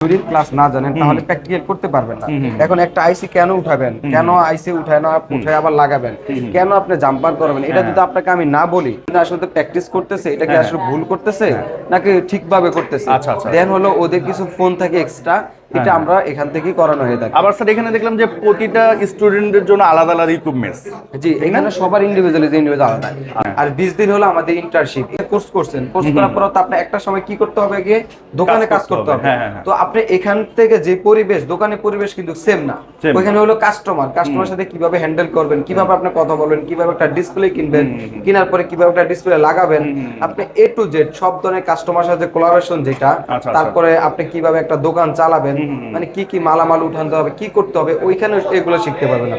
থিওরির ক্লাস না জানেন তাহলে প্র্যাকটিক্যাল করতে পারবেন না। এখন একটা আইসি কেন উঠাবেন? কেন আইসি উঠায় না উঠায় আবার লাগাবেন? কেন আপনি জাম্পার করবেন? এটা যদি আপনাকে আমি না বলি আসলে প্র্যাকটিস করতেছে এটা কি আসলে ভুল করতেছে? নাকি ঠিকভাবে করতেছে? আচ্ছা, আচ্ছা। দেন হলো ওদের কিছু ফোন থাকে এক্সট্রা এটা আমরা এখান থেকেই করানো হয়ে থাকে। আবার স্যার এখানে দেখলাম যে প্রতিটা স্টুডেন্টের জন্য আলাদা আলাদা ইকুইপমেন্টস জি এখানে সবার ইন্ডিভিজুয়ালি ইন্ডিভিজুয়াল আলাদা। হ্যাঁ। আর 20 দিন হলো আমাদের ইন্টার্নশিপ কোর্স করছেন। কোর্স করার পর তো আপনি একটা সময় কি করতে হবে গিয়ে দোকানে কাজ করতে হবে, হ্যাঁ, হ্যাঁ, হ্যাঁ। তো আপনি এখান থেকে যে পরিবেশ দোকানের পরিবেশ কিন্তু সেম না। ওইখানে হলো কাস্টমার কাস্টমার সাথে কীভাবে হ্যান্ডেল করবেন কীভাবে আপনি কথা বলবেন কীভাবে একটা ডিসপ্লে কিনবেন কেনার পরে কীভাবে একটা ডিসপ্লে লাগাবেন আপনি এ টু জেড সব ধরনের কাস্টমার সাথে কোলাবোরেশন যেটা আচ্ছা। তারপরে আপনি কীভাবে একটা দোকান চালাবেন মানে কি কি মালামাল উঠাতে হবে কি করতে হবে ওইখানে এগুলো শিখতে পারবেন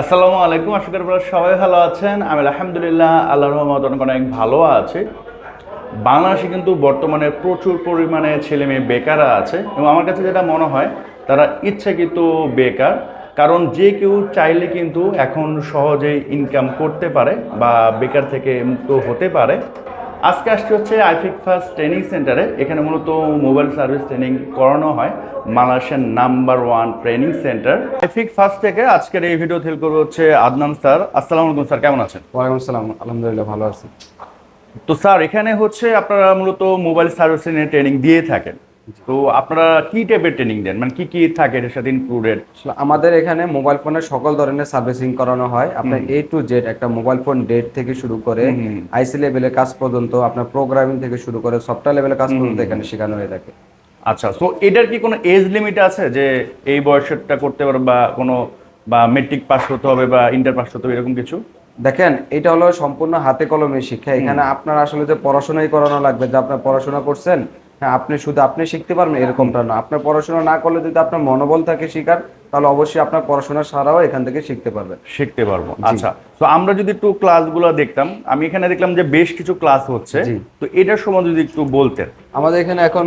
আসসালামু আলাইকুম আশা করি আপনারা সবাই ভালো আছেন। আমি আলহামদুলিল্লাহ আল্লাহ রহমত অনেক অনেক ভালো আছে। বাংলাদেশে কিন্তু বর্তমানে প্রচুর পরিমাণে ছেলে মেয়ে বেকাররা আছে এবং আমার কাছে যেটা মনে হয় তারা ইচ্ছাকৃত বেকার। কারণ যে কেউ চাইলে কিন্তু এখন সহজেই ইনকাম করতে পারে বা বেকার থেকে মুক্ত হতে পারে। আজকে আসছি হচ্ছে আইফিক ফার্স্ট ট্রেনিং সেন্টারে। এখানে মূলত মোবাইল সার্ভিস ট্রেনিং করানো হয়। মালয়েশিয়ার নাম্বার ওয়ান ট্রেনিং সেন্টার। আইফিক ফার্স্ট থেকে আজকের এই ভিডিও থেল করবে হচ্ছে আদনান স্যার। আসসালামু আলাইকুম স্যার কেমন আছেন? ওয়ালাইকুম আসসালাম আলহামদুলিল্লাহ ভালো আছি। তো স্যার এখানে হচ্ছে আপনারা মূলত মোবাইল সার্ভিস এর ট্রেনিং দিয়ে থাকেন। তো আপনারা কি টাইপের ট্রেনিং দেন? মানে কি কি থাকে এর সাথে ইনক্লুডেড আমাদের এখানে মোবাইল ফোনের সকল ধরনের সার্ভিসিং করানো হয়। আপনার এ টু জেড একটা মোবাইল ফোন ডেট থেকে শুরু করে আইসি লেভেলের কাজ পর্যন্ত আপনার প্রোগ্রামিং থেকে শুরু করে সফটওয়্যার লেভেলের কাজ পর্যন্ত এখানে শেখানো হয়ে থাকে। আচ্ছা তো এটার কি কোনো এজ লিমিট আছে? যে এই বয়সেরটা করতে পারবে বা কোনো বা মেট্রিক পাস করতে হবে বা ইন্টার পাস করতে হবে এরকম কিছু? দেখেন এটা হলো সম্পূর্ণ হাতে কলমে শিক্ষা। এখানে আপনার আসলে যে পড়াশোনাই করানো লাগবে যে আপনার পড়াশোনা করছেন হ্যাঁ আপনি শুধু আপনি শিখতে পারবেন এরকমটা না। আপনার পড়াশোনা না করলে যদি আপনার মনোবল থাকে শিখার তাহলে অবশ্যই আপনার পড়াশোনা সারাও এখান থেকে শিখতে পারবেন। শিখতে পারব। আচ্ছা তো আমরা যদি একটু ক্লাসগুলো দেখতাম আমি এখানে দেখলাম যে বেশ কিছু ক্লাস হচ্ছে। তো এটার সময় যদি একটু বলতেন। আমাদের এখানে এখন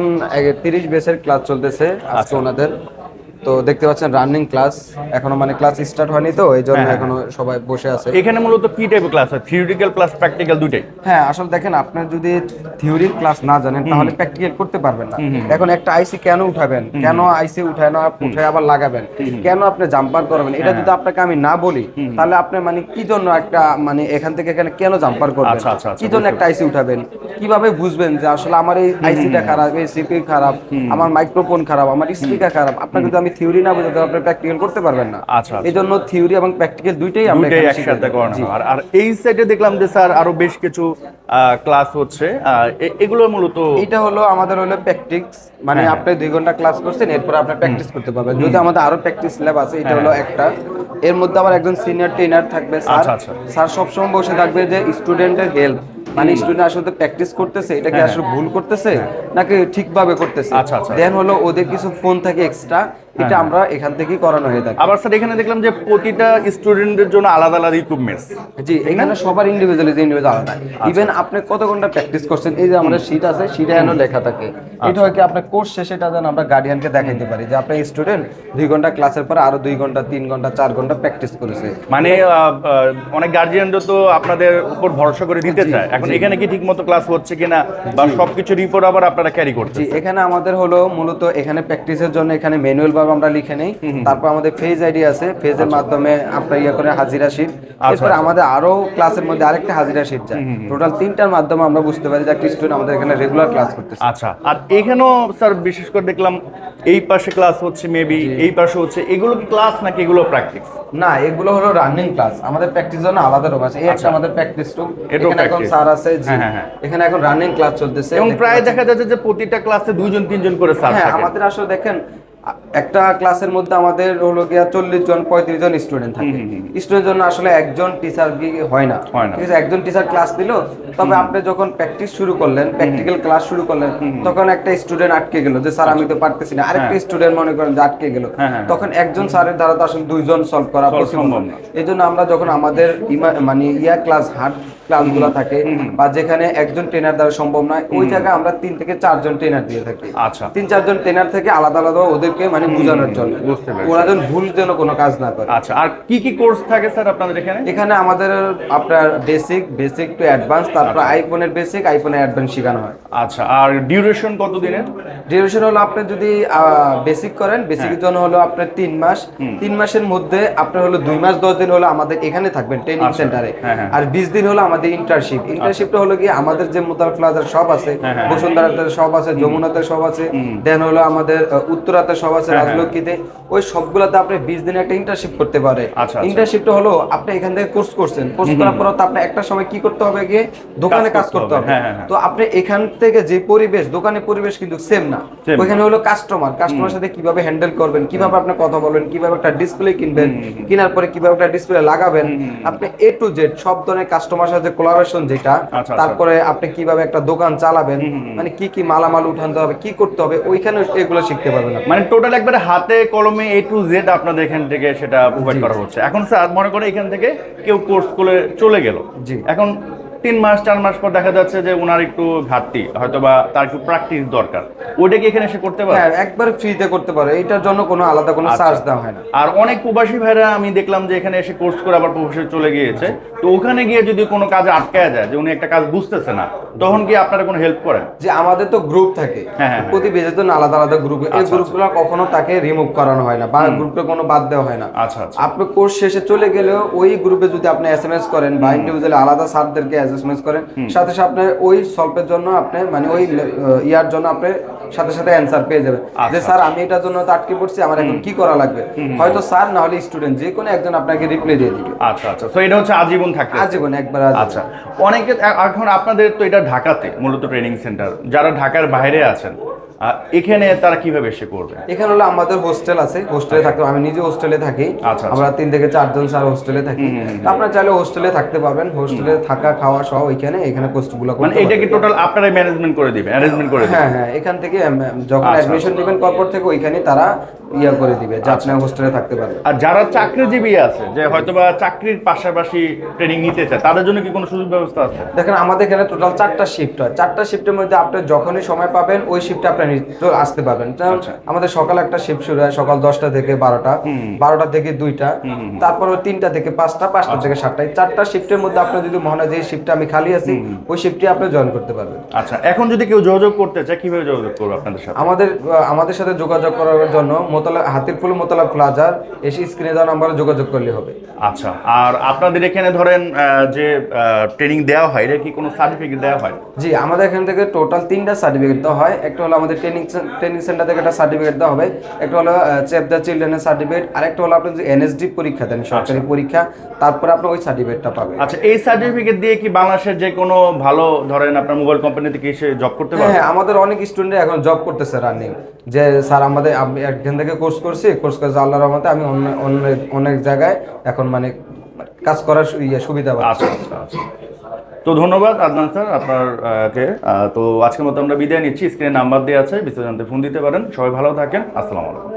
তিরিশ বেসের ক্লাস চলতেছে আজকে আচ্ছা। ওনাদের। তো দেখতে পাচ্ছেন রানিং ক্লাস এখনও মানে ক্লাস স্টার্ট হয়নি তো এই জন্য হ্যাঁ, এখনও সবাই বসে আছে। এখানে মূলত কি টাইপের ক্লাস হয়? থিওরিটিক্যাল প্লাস প্র্যাকটিক্যাল দুইটাই। হ্যাঁ আসলে দেখেন আপনার যদি থিওরির ক্লাস না জানেন তাহলে প্র্যাকটিক্যাল করতে পারবেন না। এখন একটা আইসি কেন উঠাবেন? কেন আইসি উঠায় না উঠায় আবার লাগাবেন? কেন আপনি জাম্পার করবেন? এটা যদি আপনাকে আমি না বলি তাহলে আপনি মানে কি জন্য একটা মানে এখান থেকে এখানে কেন জাম্পার করবেন? আচ্ছা, আচ্ছা, আচ্ছা, কি জন্য একটা আইসি উঠাবেন? কীভাবে বুঝবেন যে আসলে আমার এই আইসিটা খারাপ এই সিপি খারাপ আমার মাইক্রোফোন খারাপ আমার স্পিকার খারাপ? আপনাকে যদি আমি থিওরি না বুঝাতে আপনি প্র্যাকটিক্যাল করতে পারবেন না। আচ্ছা। এই জন্য থিওরি এবং প্র্যাকটিক্যাল দুইটাই আমরা দুইটাই একসাথে করানো। আর আর এই সাইডে দেখলাম যে স্যার আরও বেশ কিছু ক্লাস হচ্ছে। এগুলো মূলত এটা হলো আমাদের হলো প্র্যাকটিস মানে হ্যাঁ, আপনি দুই ঘণ্টা ক্লাস করছেন এরপর আপনি প্র্যাকটিস করতে পারবেন। যদি আমাদের আরও প্র্যাকটিস ল্যাব আছে এটা হলো একটা। এর মধ্যে আবার একজন সিনিয়র ট্রেনার থাকবে স্যার। হ্যাঁ। আচ্ছা, আচ্ছা। স্যার সবসময় বসে থাকবে যে স্টুডেন্টের হেল্প মানে স্টুডেন্ট আসলে প্র্যাকটিস করতেছে এটা কি আসলে ভুল করতেছে নাকি ঠিকভাবে করতেছে? হ্যাঁ। আচ্ছা। দেন হলো ওদের কিছু ফোন থাকে এক্সট্রা এটা আমরা এখান থেকেই করানো হয়ে থাকে। আবার স্যার এখানে দেখলাম যে প্রতিটা স্টুডেন্টের জন্য আলাদা আলাদা ইকুইপমেন্টস জি এখানে সবার ইন্ডিভিজুয়ালি ইন্ডিভিজুয়াল আলাদা। আচ্ছা। ইভেন আপনি কত ঘণ্টা প্র্যাকটিস করছেন এই যে আমাদের শীট আছে শীটে লেখা থাকে। আচ্ছা। এটা হয় কি আপনার কোর্স শেষে এটা যেন আমরা গার্ডিয়ানকে দেখাইতে পারি যে আপনার স্টুডেন্ট দুই ঘণ্টা ক্লাসের পরে আরও দুই ঘণ্টা তিন ঘণ্টা চার ঘণ্টা প্র্যাকটিস করেছে। মানে অনেক গার্জিয়ানরা তো আপনাদের উপর ভরসা করে দিতে চায়। এখন এখানে কি ঠিক মতো ক্লাস হচ্ছে কিনা বা সবকিছু রিপোর্ট আবার আপনারা ক্যারি করছে এখানে আমাদের হলো মূলত এখানে প্র্যাকটিসের জন্য এখানে ম্যানুয়াল ভাবে আমরা লিখে নেই। তারপর আমাদের ফেজ আইডি আছে। ফেজের মাধ্যমে আপনার ইয়ে করে হাজিরা শিট এরপর আমাদের আরও ক্লাসের মধ্যে আরেকটা হাজিরা শিট যায়। টোটাল তিনটার মাধ্যমে আমরা বুঝতে পারি যে একটা স্টুডেন্ট আমাদের এখানে রেগুলার ক্লাস করতেছে। আচ্ছা আর এখানেও স্যার বিশেষ করে দেখলাম এই পাশে ক্লাস হচ্ছে মেবি এই পাশে হচ্ছে এগুলো কি ক্লাস নাকি এগুলো প্র্যাকটিস না এগুলো হলো রানিং ক্লাস আমাদের প্র্যাকটিস জন্য আলাদা রুম আছে। এই একটা আমাদের প্র্যাকটিস রুম এখানে এখন স্যার আছে জি। হ্যাঁ, হ্যাঁ, হ্যাঁ। এখানে এখন রানিং ক্লাস চলতেছে। এবং প্রায় দেখা যাচ্ছে যে প্রতিটা ক্লাসে দুইজন তিনজন করে স্যার হ্যাঁ থাকে। আমাদের আসলে দেখেন একটা ক্লাসের মধ্যে আমাদের হলো গিয়া চল্লিশ জন পঁয়ত্রিশ জন স্টুডেন্ট থাকে। স্টুডেন্ট জন্য আসলে একজন টিচার হয় না। হয় না। ঠিক আছে একজন টিচার ক্লাস দিল তবে আপনি যখন প্র্যাকটিস শুরু করলেন প্র্যাকটিক্যাল ক্লাস শুরু করলেন তখন একটা স্টুডেন্ট আটকে গেল যে স্যার আমি তো পারতেছি না। আরেকটা স্টুডেন্ট মনে করেন যে আটকে গেল। হ্যাঁ, হ্যাঁ। তখন একজন স্যারের দ্বারা তো আসলে দুইজন সলভ করা সম্ভব এই জন্য আমরা যখন আমাদের মানে ইয়া ক্লাস হার্ড ক্লাসগুলো থাকে বা যেখানে একজন ট্রেনার দ্বারা সম্ভব নয় ওই জায়গায় আমরা তিন থেকে চারজন ট্রেনার দিয়ে থাকি। আচ্ছা। তিন চারজন ট্রেনার থেকে আলাদা আলাদা ওদেরকে মানে বোঝানোর জন্য। ওরা যেন ভুল যেন কোনো কাজ না করে। আচ্ছা আর কি কি কোর্স থাকে স্যার আপনাদের এখানে? এখানে আমাদের আপনার বেসিক বেসিক টু অ্যাডভান্স তারপর আইফোনের বেসিক আইফোনের অ্যাডভান্স শেখানো হয়। আচ্ছা আর ডিউরেশন কত দিনের? ডিউরেশন হলো আপনি যদি বেসিক করেন বেসিকের জন্য হলো আপনার তিন মাস। তিন মাসের মধ্যে আপনার হলো দুই মাস দশ দিন হলো আমাদের এখানে থাকবেন ট্রেনিং আচ্ছা, সেন্টারে হ্যাঁ, হ্যাঁ। আর বিশ দিন হলো আমাদের ইন্টার্নশিপ ইন্টার্নশিপটা হলো কি আমাদের যে মোতাল প্লাজার সব আছে হ্যাঁ, হ্যাঁ। বসুন্ধরাতে সব আছে যমুনাতে সব আছে। দেন হলো আমাদের উত্তরাতে সব আছে হ্যাঁ, হ্যাঁ। রাজলক্ষ্মীতে ওই সবগুলোতে আপনি বিশ দিনে একটা ইন্টার্নশিপ করতে পারে। আচ্ছা, আচ্ছা। ইন্টার্নশিপটা হলো আপনি এখান থেকে কোর্স করছেন। কোর্স করার পর তো আপনি একটা সময় কি করতে হবে গিয়ে? দোকানে কাজ করতে হবে। হ্যাঁ। তো আপনি এখান থেকে যে পরিবেশ দোকানের পরিবেশ কিন্তু সেম না। ওইখানে হলো কাস্টমার কাস্টমার সাথে কীভাবে হ্যান্ডেল করবেন কীভাবে আপনি কথা বলবেন কীভাবে একটা ডিসপ্লে কিনবেন কেনার পরে কীভাবে একটা ডিসপ্লে লাগাবেন আপনি এ টু জেড সব ধরনের কাস্টমার সাথে কোলাবোরেশন যেটা আচ্ছা। তারপরে আপনি কীভাবে একটা দোকান চালাবেন মানে কি কি মালামাল উঠাতে হবে কি করতে হবে ওইখানে এগুলো শিখতে পারবেন। মানে টোটাল একবারে হাতে কলমে এ টু জেড আপনাদের এখান থেকে সেটা প্রোভাইড করা হচ্ছে। এখন স্যার মনে করে এখান থেকে কেউ কোর্স করে চলে গেল। জি। এখন তিন মাস চার মাস পর দেখা যাচ্ছে যে ওনার একটু ঘাটতি হয়তো বা তার একটু প্র্যাকটিস দরকার। ওইটা কি এখানে এসে করতে পারে? হ্যাঁ একবার ফ্রিতে করতে পারে। এটার জন্য কোনো আলাদা কোনো আচ্ছা। চার্জ দেওয়া হয় না। আর অনেক প্রবাসী ভাইরা আমি দেখলাম যে এখানে এসে কোর্স করে আবার প্রবাসে চলে গিয়েছে। তো ওখানে গিয়ে যদি কোনো কাজে আটকায় যায় যে উনি একটা কাজ বুঝতেছে না তখন কি আপনারা কোনো হেল্প করেন? যে আমাদের তো গ্রুপ থাকে। হ্যাঁ, হ্যাঁ, প্রতি বেজের জন্য আলাদা আলাদা গ্রুপ এই আচ্ছা, গ্রুপগুলো কখনো তাকে রিমুভ করানো হয় না বা গ্রুপে কোনো বাদ দেওয়া হয় না। আচ্ছা আচ্ছা। আপনি কোর্স শেষে চলে গেলেও ওই গ্রুপে যদি আপনি এস এম এস করেন বা ইন্ডিভিজুয়ালি আলাদা স্যারদেরকে এসএমএস করেন। সাথে সাথে আপনি ওই সলভের জন্য আপনি মানে ওই ইয়ার জন্য আপনি সাথে সাথে অ্যান্সার পেয়ে যাবেন। যে আচ্ছা, স্যার আমি এটার জন্য তো আটকে পড়ছি আমার এখন কি করা লাগবে? হয়তো স্যার না হলে স্টুডেন্ট যে কোনো একজন আপনাকে রিপ্লাই দিয়ে দিবে। আচ্ছা আচ্ছা। তো এটা হচ্ছে আজীবন থাকতে আজীবন একবার আচ্ছা। অনেকে এখন আপনাদের তো এটা ঢাকাতে মূলত ট্রেনিং সেন্টার যারা ঢাকার বাইরে আছেন এখানে তারা কীভাবে এসে করবে? এখানে হলো আমাদের হোস্টেল আছে। হোস্টেলে থাকতে আমি নিজে হোস্টেলে থাকি। আচ্ছা, আচ্ছা। আমরা তিন থেকে চারজন স্যার হোস্টেলে থাকি। আপনারা চাইলে হোস্টেলে থাকতে পারবেন। হোস্টেলে থাকা খাওয়া সহ ওইখানে এখানে কোর্সগুলো মানে এটা কি টোটাল আপনারাই ম্যানেজমেন্ট করে দিবেন অ্যারেঞ্জমেন্ট করে হ্যাঁ হ্যাঁ এখান থেকে যখন আচ্ছা, অ্যাডমিশন নেবেন কর্পোর থেকে ওইখানে তারা ইয়া করে দিবে যে আচ্ছা, আপনি হোস্টেলে থাকতে পারবেন আর যারা চাকরিজীবী আছে যে হয়তোবা চাকরির পাশাপাশি ট্রেনিং নিতে চায় তাদের জন্য কি কোনো সুযোগ ব্যবস্থা আছে? দেখেন আমাদের এখানে টোটাল চারটা শিফট হয়। চারটা শিফটের মধ্যে আপনি যখনই সময় পাবেন ওই শিফটে আপনি আসতে পারবেন। আচ্ছা। আমাদের সকাল একটা শিফট শুরু হয় সকাল দশটা থেকে বারোটা বারোটা থেকে দুইটা তারপর তিনটা থেকে পাঁচটা পাঁচটা আচ্ছা। থেকে সাতটা। এই চারটা শিফটের মধ্যে আপনার যদি মনে হয় যে এই শিফটে আমি খালি আছি ওই শিফটে আপনি জয়েন করতে পারবেন। আচ্ছা এখন যদি কেউ যোগাযোগ করতে চায় কীভাবে যোগাযোগ করবে আপনাদের সাথে? আমাদের আমাদের সাথে যোগাযোগ করার জন্য মোতলা হাতিরপুল মোতলা প্লাজার এসে স্ক্রিনে দেওয়া নাম্বারে যোগাযোগ করলে হবে। আচ্ছা আর আপনাদের এখানে ধরেন যে ট্রেনিং দেওয়া হয় এটা কি কোনো সার্টিফিকেট দেওয়া হয়? জি আমাদের এখান থেকে টোটাল তিনটা সার্টিফিকেট দেওয়া হয়। একটা হলো আমাদের ট্রেনিং ট্রেনিং সেন্টার থেকে একটা সার্টিফিকেট দেওয়া হবে। একটা হলো চেপ দ্য চিলড্রেনের সার্টিফিকেট আর একটা হলো আপনি যে এনএসডি পরীক্ষা দেন সরকারি পরীক্ষা তারপরে আপনি ওই সার্টিফিকেটটা পাবেন। আচ্ছা এই সার্টিফিকেট দিয়ে কি বাংলাদেশের যে কোনো ভালো ধরেন আপনার মোবাইল কোম্পানিতে কি এসে জব করতে পারবে? হ্যাঁ আমাদের অনেক স্টুডেন্ট এখন জব করতেছে রানিং যে স্যার আমাদের আমি একদিন থেকে কোর্স করছি কোর্স করছে আল্লাহর রহমতে আমি অন্য অনেক অনেক জায়গায় এখন মানে কাজ করার ইয়ে সুবিধা পাচ্ছি। আচ্ছা আচ্ছা আচ্ছা। তো ধন্যবাদ আদনান স্যার আপনার কে। তো আজকের মতো আমরা বিদায় নিচ্ছি। স্ক্রিনে নাম্বার দেওয়া আছে বিস্তারিত জানতে ফোন দিতে পারেন। সবাই ভালো থাকেন। আসসালামু আলাইকুম।